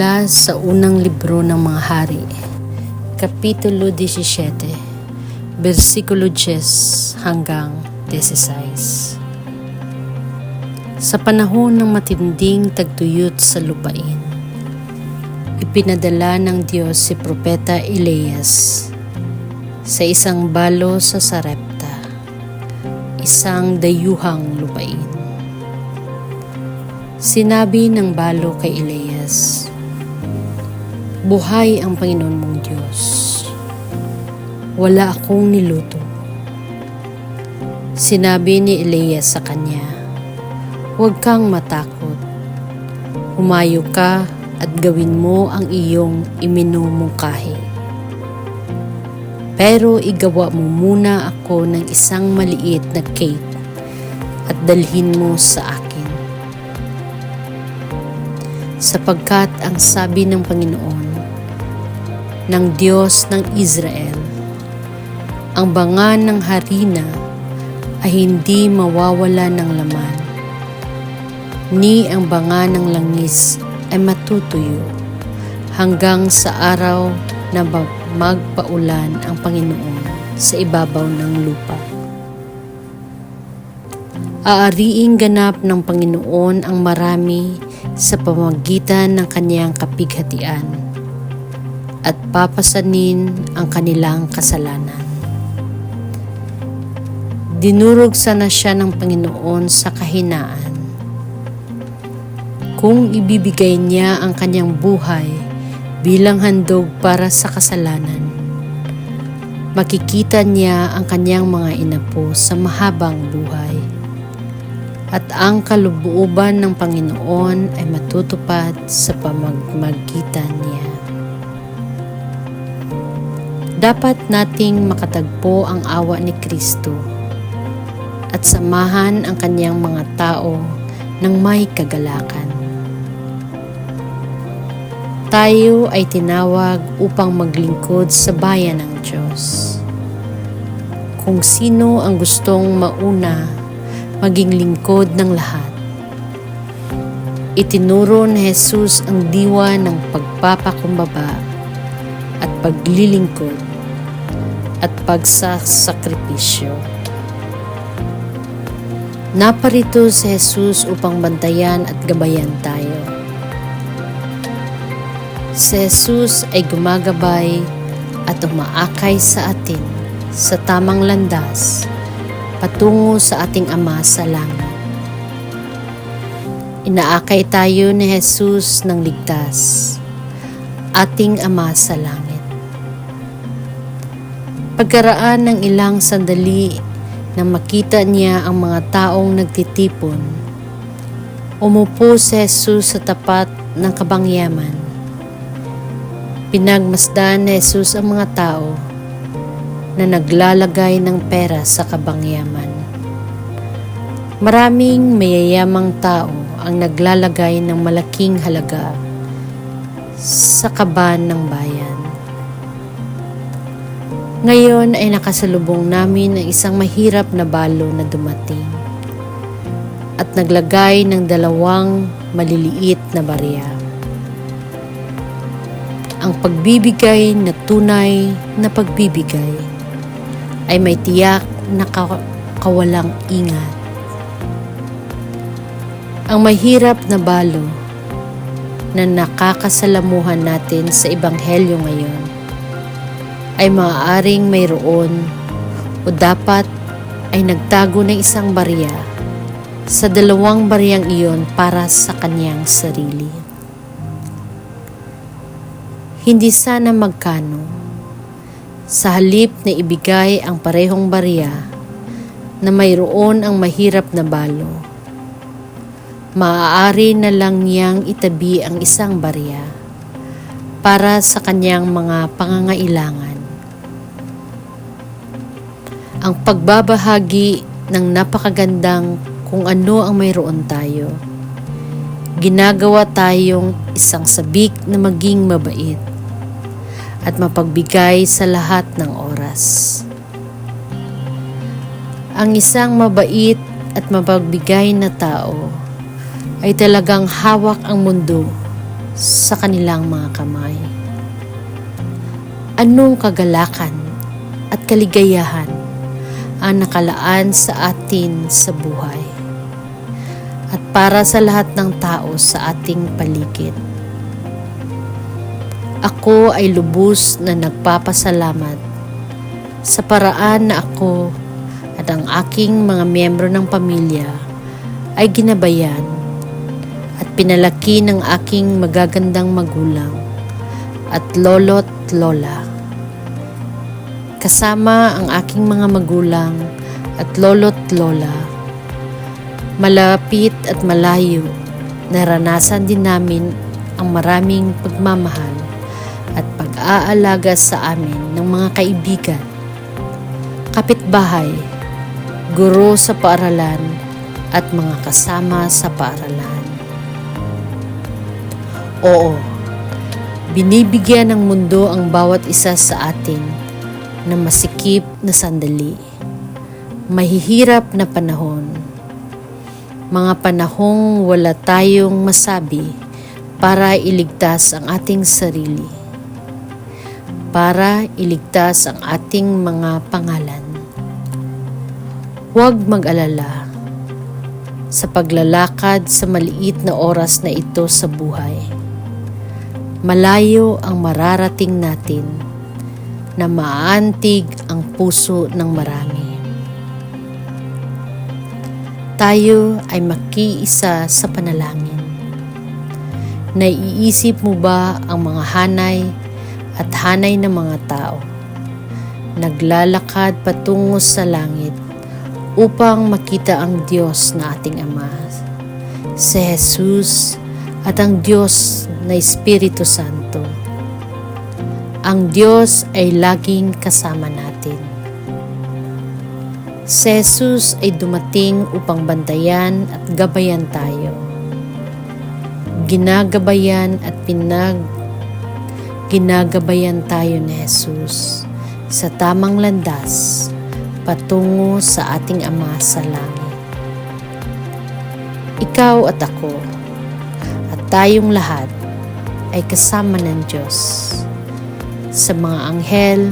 Mula sa unang libro ng mga hari, Kapitulo 17, versikulo 10 hanggang 16. Sa panahon ng matinding tagtuyot sa lupain, ipinadala ng Diyos si Propeta Elias sa isang balo sa Sarepta, isang dayuhang lupain. Sinabi ng balo kay Elias, Buhay ang Panginoon mong Diyos. Wala akong niluto. Sinabi ni Elias sa kanya, Huwag kang matakot. Humayo ka at gawin mo ang iyong iminumungkahi. Pero igawa mo muna ako ng isang maliit na cake at dalhin mo sa akin sapagkat ang sabi ng Panginoon, ng Diyos ng Israel, ang bangan ng harina ay hindi mawawala ng laman, ni ang bangan ng langis ay matutuyo hanggang sa araw na magpaulan ang Panginoon sa ibabaw ng lupa. Aariing ganap ng Panginoon ang marami sa pamamagitan ng kanyang kapighatian at papasanin ang kanilang kasalanan. Dinurog sana siya ng Panginoon sa kahinaan. Kung ibibigay niya ang kanyang buhay bilang handog para sa kasalanan, makikita niya ang kanyang mga inapo sa mahabang buhay at ang kalubuuban ng Panginoon ay matutupad sa pamamagitan niya. Dapat nating makatagpo ang awa ni Kristo at samahan ang kanyang mga tao ng may kagalakan. Tayo ay tinawag upang maglingkod sa bayan ng Diyos. Kung sino ang gustong mauna maging lingkod ng lahat. Itinuro ni Jesus ang diwa ng pagpapakumbaba at paglilingkod at pagsasakripisyo. Naparito si Jesus upang bantayan at gabayan tayo. Si Jesus ay gumagabay at umaakay sa atin sa tamang landas patungo sa ating Ama sa langit. Inaakay tayo ni Jesus ng ligtas, ating Ama sa langit. Pagkaraan ng ilang sandali na makita niya ang mga taong nagtitipon, umupo si Jesus sa tapat ng kabangyaman. Pinagmasdan ni Jesus ang mga tao na naglalagay ng pera sa kabangyaman. Maraming mayayamang tao ang naglalagay ng malaking halaga sa kaban ng bayan. Ngayon ay nakasalubong namin ang isang mahirap na balo na dumating at naglagay ng dalawang maliliit na barya. Ang pagbibigay na tunay na pagbibigay ay may tiyak na kawalang ingat. Ang mahirap na balo na nakakasalamuhan natin sa Ebanghelyo ngayon ay maaaring mayroon o dapat ay nagtago ng isang barya sa dalawang baryang iyon para sa kanyang sarili. Hindi sana magkano sa halip na ibigay ang parehong barya na mayroon ang mahirap na balo, maaari na lang niyang itabi ang isang barya para sa kanyang mga pangangailangan. Ang pagbabahagi ng napakagandang kung ano ang mayroon tayo. Ginagawa tayong isang sabik na maging mabait at mapagbigay sa lahat ng oras. Ang isang mabait at mapagbigay na tao ay talagang hawak ang mundo sa kanilang mga kamay. Anong kagalakan at kaligayahan ang nakalaan sa atin sa buhay at para sa lahat ng tao sa ating paligid. Ako ay lubos na nagpapasalamat sa paraan na ako at ang aking mga miyembro ng pamilya ay ginabayan at pinalaki ng aking magagandang magulang at lolo't lola. Kasama ang aking mga magulang at lolo't lola, malapit at malayo, naranasan din namin ang maraming pagmamahal at pag-aalaga sa amin ng mga kaibigan, kapitbahay, guro sa paaralan at mga kasama sa paaralan. Oo, binibigyan ng mundo ang bawat isa sa atin na masikip na sandali. Mahihirap na panahon. Mga panahong wala tayong masabi para iligtas ang ating sarili. Para iligtas ang ating mga pangalan. Huwag mag-alala sa paglalakad sa maliit na oras na ito sa buhay. Malayo ang mararating natin na maantig ang puso ng marami. Tayo ay makiisa sa panalangin. Naiisip mo ba ang mga hanay at hanay ng mga tao? Naglalakad patungo sa langit upang makita ang Diyos na ating Ama, si Jesus at ang Diyos na Espiritu Santo. Ang Diyos ay laging kasama natin. Si Jesus ay dumating upang bantayan at gabayan tayo. Ginagabayan at pinag ginagabayan tayo ni Jesus sa tamang landas patungo sa ating Ama sa langit. Ikaw at ako at tayong lahat ay kasama ng Diyos sa mga anghel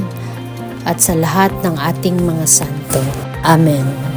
at sa lahat ng ating mga santo. Amen.